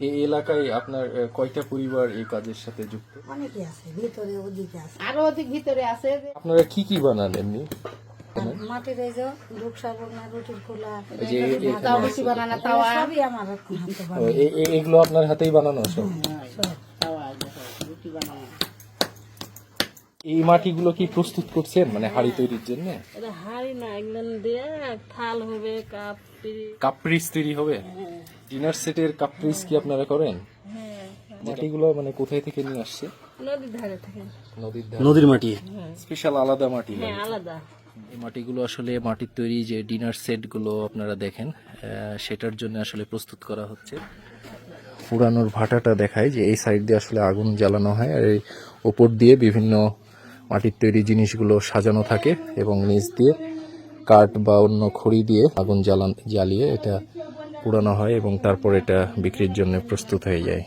এই এলাকায় আপনার কয়টা পরিবার এই কাজের সাথে যুক্ত? অনেকে আছে ভিতরে ওদিকে আছে। আরও অধিক ভিতরে আছে যে আপনারা কি কি বানান এমনি? মাটির এই যে রূপ সাবনা রুটির খোলা এই যে এই- এই- তাও বেশি বানানো তাওয়া সবই আমার হাতে ও, বানানো এ- এ- এগুলো আপনার হাতেই বানানো সব। রুটি বানানো। এই মাটিগুলো কি প্রস্তুত করছেন মানে হাড়ি তৈরির জন্য? এটা হাড়ি না এগুলো দিয়ে থাল হবে কাপ পিড়ি কাপ্রিস তৈরি হবে ডিনার সেটের কাপ্রিস কি আপনারা করেন? হ্যাঁ মাটিগুলো মানে কোথায় থেকে নিয়ে আসছে? নদীর ধারে থাকে। নদীর নদীর মাটি। স্পেশাল আলাদা মাটি হ্যাঁ আলাদা। এই মাটিগুলো আসলে মাটির তৈরি যে ডিনার সেটগুলো আপনারা দেখেন সেটার জন্য আসলে প্রস্তুত করা হচ্ছে। পুরানোর ভাটাটা দেখায় যে এই সাইড দিয়ে আসলে আগুন জ্বালানো হয় আর এই ওপর দিয়ে বিভিন্ন মাটির তৈরি জিনিসগুলো সাজানো থাকে এবং নিচ দিয়ে কাঠ বা অন্য খড়ি দিয়ে আগুন জ্বালান জ্বালিয়ে এটা পুরানো হয় এবং তারপর এটা বিক্রির জন্য প্রস্তুত হয়ে যায়।